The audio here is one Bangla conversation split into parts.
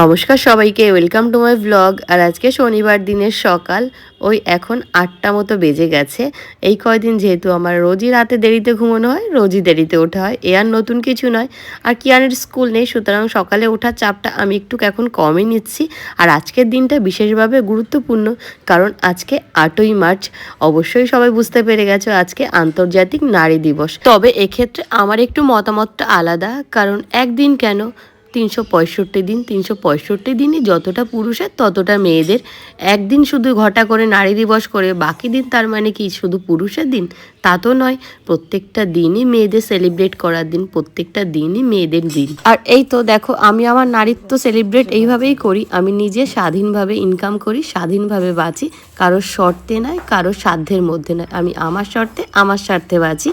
নমস্কার সবাইকে ওয়েলকাম টু মাই ব্লগ আর আজকে শনিবার দিনের সকাল, ওই এখন আটটা মতো বেজে গেছে। এই কয়দিন যেহেতু আমার রোজই রাতে দেরিতে ঘুমানো হয়, রোজই দেরিতে ওঠা হয়, এ আর নতুন কিছু নয়। আর কিয়ানের স্কুল নেই, সুতরাং সকালে ওঠার চাপটা আমি একটু এখন কমই নিচ্ছি। আর আজকের দিনটা বিশেষভাবে গুরুত্বপূর্ণ, কারণ আজকে আটই মার্চ। অবশ্যই সবাই বুঝতে পেরে গেছে, আজকে আন্তর্জাতিক নারী দিবস। তবে এক্ষেত্রে আমার একটু মতামতটা আলাদা, কারণ একদিন কেন তিনশো পঁয়ষট্টি দিন, তিনশো পঁয়ষট্টি দিনই যতটা পুরুষের ততটা মেয়েদের। একদিন শুধু ঘটা করে নারী দিবস করে, বাকি দিন তার মানে কি শুধু পুরুষের দিন? তা তো নয়, প্রত্যেকটা দিনই মেয়েদের সেলিব্রেট করার দিন, প্রত্যেকটা দিনই মেয়েদের দিন। আর এই তো দেখো, আমি আমার নারীত্ব সেলিব্রেট এইভাবেই করি, আমি নিজে স্বাধীনভাবে ইনকাম করি, স্বাধীনভাবে বাঁচি, কারোর শর্তে নয়, কারোর সাধ্যের মধ্যে নয়, আমি আমার শর্তে, আমার স্বার্থে বাঁচি।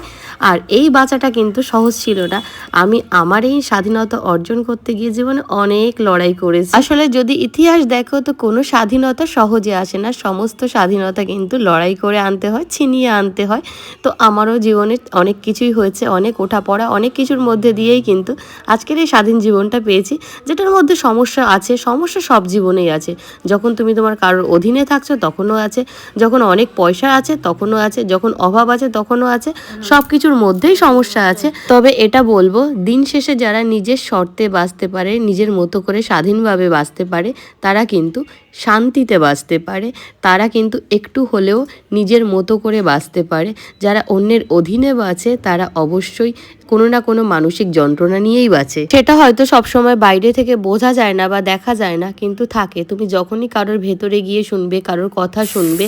আর এই বাঁচাটা কিন্তু সহজ ছিল না, আমি আমার এই স্বাধীনতা অর্জন করতে গিয়ে জীবনে অনেক লড়াই করেছি। আসলে যদি ইতিহাস দেখো, তো কোনো স্বাধীনতা সহজে আসে না, সমস্ত স্বাধীনতা কিন্তু লড়াই করে আনতে হয়, ছিনিয়ে আনতে হয়। তো আমারও জীবনে অনেক কিছুই হয়েছে, অনেক ওঠা পড়া অনেক কিছুর মধ্যে দিয়েই কিন্তু আজকের এই স্বাধীন জীবনটা পেয়েছি, যেটার মধ্যে সমস্যা আছে, সমস্যা সব জীবনেই আছে। যখন তুমি তোমার কারোর অধীনে থাকছো তখনও আছে, যখন অনেক পয়সা আছে তখনও আছে, যখন অভাব আছে তখনও আছে, সব কিছুর মধ্যেই সমস্যা আছে। তবে এটা বলব, দিন শেষে যারা নিজের শর্তে বাঁচতে পারে, নিজের মতো করে স্বাধীনভাবে বাঁচতে পারে, তারা কিন্তু শান্তিতে বাঁচতে পারে, তারা কিন্তু একটু হলেও নিজের মতো করে বাঁচতে পারে। যারা অন্যের অধীনে বাঁচে, তারা অবশ্যই কোনো না কোনো মানসিক যন্ত্রণা নিয়েই বাঁচে। সেটা হয়তো সবসময় বাইরে থেকে বোঝা যায় না বা দেখা যায় না, কিন্তু থাকে। তুমি যখনই কারোর ভেতরে গিয়ে শুনবে, কারোর কথা শুনবে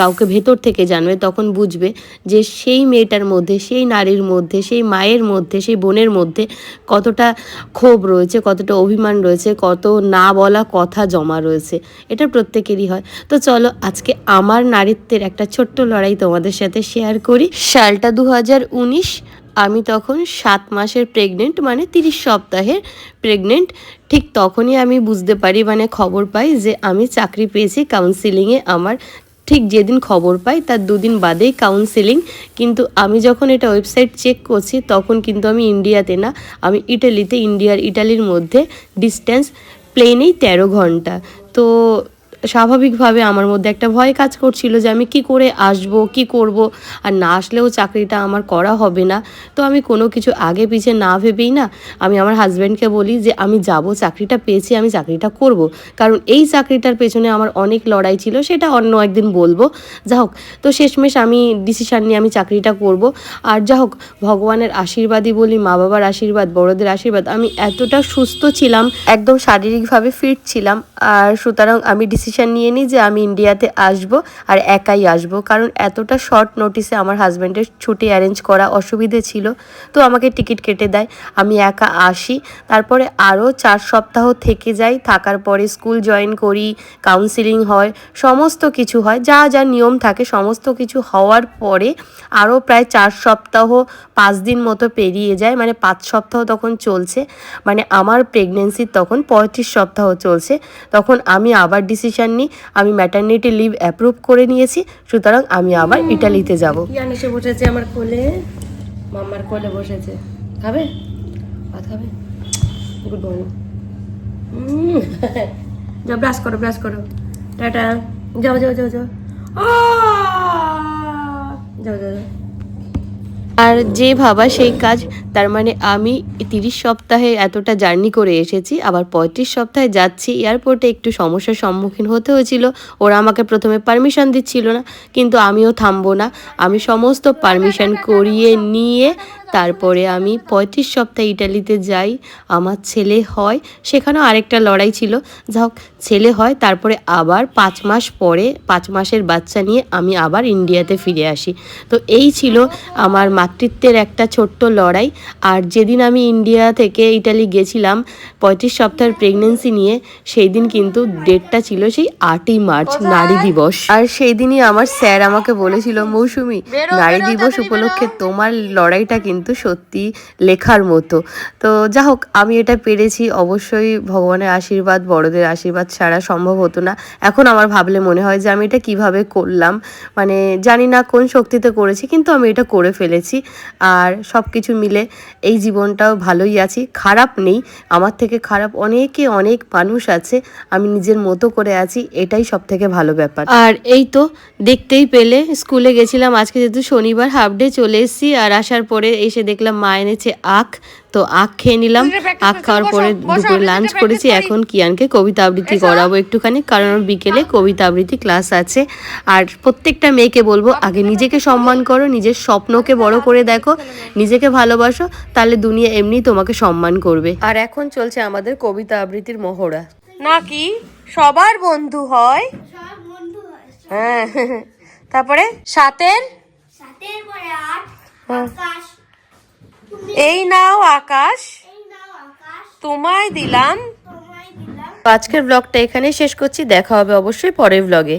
কাউকে ভেতর থেকে জানবে, তখন বুঝবে যে সেই মেয়েটার মধ্যে, সেই নারীর মধ্যে, সেই মায়ের মধ্যে, সেই বোনের মধ্যে কতটা ক্ষোভ রয়েছে, কতটা অভিমান রয়েছে, কত না বলা কথা জমা রয়েছে। এটা প্রত্যেকেরই হয়। তো চলো আজকে আমার নারীত্বের একটা ছোট্ট লড়াই তোমাদের সাথে শেয়ার করি। সালটা দু হাজার উনিশ, আমি তখন সাত মাসের প্রেগনেন্ট মানে তিরিশ সপ্তাহের প্রেগনেন্ট ঠিক তখনই আমি বুঝতে পারি মানে খবর পাই যে আমি চাকরি পেয়েছি কাউন্সিলিংয়ে আমার ঠিক যেদিন খবর পাই, তার দুদিন বাদেই কাউন্সেলিং কিন্তু আমি যখন এটা ওয়েবসাইট চেক করছি, তখন কিন্তু আমি ইন্ডিয়াতে না, আমি ইটালিতে ইন্ডিয়ার ইটালির মধ্যে ডিস্ট্যান্স প্লেনেই তেরো ঘণ্টা। তো স্বাভাবিকভাবে আমার মধ্যে একটা ভয় কাজ করছিল যে আমি কি করে আসব, কি করব? আর না আসলেও চাকরিটা আমার করা হবে না। তো আমি কোনো কিছু আগে পিছে না ভেবেই না আমি আমার হাজব্যান্ডকে বলি যে আমি যাব, চাকরিটা পেয়েছি, আমি চাকরিটা করব। কারণ এই চাকরিটার পেছনে আমার অনেক লড়াই ছিল, সেটা অন্য একদিন বলব। যা হোক, তো শেষমেশ আমি ডিসিশান নিয়ে আমি চাকরিটা করব। আর যা হোক, ভগবানের আশীর্বাদই বলি মা বাবার আশীর্বাদ, বড়দের আশীর্বাদ। আমি এতটা সুস্থ ছিলাম, একদম শারীরিকভাবে ফিট ছিলাম। আর সুতরাং আমি ডিসিশন নিয়ে নিই যে আমি ইন্ডিয়াতে আসব আর একাই আসব। কারণ এতটা শর্ট নোটিসে আমার হাজব্যান্ডের ছুটি অ্যারেঞ্জ করা অসুবিধে ছিল। তো আমাকে টিকিট কেটে দেয়। আমি একা আসি। তারপরে আরও চার সপ্তাহ থেকে যাই। থাকার পরে স্কুল জয়েন করি কাউন্সিলিং হয়, সমস্ত কিছু হয়। যা যা নিয়ম থাকে সমস্ত কিছু হওয়ার পরে আরও প্রায় চার সপ্তাহ, পাঁচ দিন মতো পেরিয়ে যায়। মানে পাঁচ সপ্তাহ তখন চলছে। মানে আমার প্রেগনেন্সির তখন পঁয়ত্রিশ সপ্তাহ চলছে। তখন আমি আবার ডিসিশন নিই আমি ম্যাটার্নিটি লিভ অ্যাপ্রুভ করে নিয়েছি সুতরাং আমি আবার ইটালিতে যাব। ইয়ান এসে বসেছে আমার কোলে মাম্মার কোলে বসেছে। খাবে? ভাত খাবে? গুড মর্নিং যাও ব্রাশ করো ব্রাশ করো। টাটা। যাও যাও যাও যাও! যাও যাও যাও। আর যে ভাবা সেই কাজ, তার মানে আমি তিরিশ সপ্তাহে এতটা জার্নি করে এসেছি, আবার পঁয়ত্রিশ সপ্তাহে যাচ্ছি। এয়ারপোর্টে একটু সমস্যার সম্মুখীন হতে হয়েছিল, ওরা আমাকে প্রথমে পারমিশন দিচ্ছিল না, কিন্তু আমিও থামবো না। আমি সমস্ত পারমিশন করিয়ে নিয়ে তারপরে আমি পঁয়ত্রিশ সপ্তাহে ইটালিতে যাই আমার ছেলে হয় সেখানেও আরেকটা লড়াই ছিল। যা হোক ছেলে হয় তারপরে আবার পাঁচ মাস পরে পাঁচ মাসের বাচ্চা নিয়ে আমি আবার ইন্ডিয়াতে ফিরে আসি। তো এই ছিল আমার মাতৃত্বের একটা ছোট্ট লড়াই। আর যেদিন আমি ইন্ডিয়া থেকে ইটালি গেছিলাম পঁয়ত্রিশ সপ্তাহের প্রেগনেন্সি নিয়ে সেই দিন কিন্তু ডেটটা ছিল সেই আটই মার্চ নারী দিবস। আর সেই দিনই আমার স্যার আমাকে বলেছিল মৌসুমি নারী দিবস উপলক্ষে তোমার লড়াইটা কিন্তু কিন্তু সত্যি লেখার মতো। তো যা হোক আমি এটা পেরেছি। অবশ্যই ভগবানের আশীর্বাদ, বড়দের আশীর্বাদ ছাড়া সম্ভব হতো না। এখন আমার ভাবলে মনে হয় যে আমি এটা কীভাবে করলাম। মানে জানি না কোন শক্তিতে করেছি, কিন্তু আমি এটা করে ফেলেছি। আর সব কিছু মিলে এই জীবনটাও ভালোই আছি। খারাপ নেই। আমার থেকে খারাপ অনেকে অনেক মানুষ আছে। আমি নিজের মতো করে আছি। এটাই সব থেকে ভালো ব্যাপার। আর এই তো, দেখতেই পেলে। স্কুলে গেছিলাম। আজকে যেহেতু শনিবার হাফ ডে চলে এসেছি। আর আসার পরে এসে দেখলাম মা এনেছে আখ। তো আখ খেয়ে নিলাম। আখ খাওয়ার পরে দুপুরে লাঞ্চ করেছি। এখন কিয়ানকে কবিতা আবৃত্তি করাবো একটুখানি কারণ বিকেলে কবিতা আবৃত্তি ক্লাস আছে। আর প্রত্যেকটা মেয়েকে বলব আগে নিজেকে সম্মান করো নিজের স্বপ্নকে বড় করে দেখো নিজেকে ভালোবাসো তাহলে দুনিয়া এমনি তোমাকে সম্মান করবে। আর এখন চলছে আমাদের কবিতা আবৃত্তির মহড়া। নাকি সবার বন্ধু হয়? হয় হ্যাঁ। তারপরে? সাতের? সাতের পরে আট হ্যাঁ। এই নাও আকাশ। এই নাও আকাশ। তোমায় দিলাম। তোমায় দিলাম। আজকের ব্লগটা এখানে শেষ করছি। দেখা হবে অবশ্যই পরের ব্লগে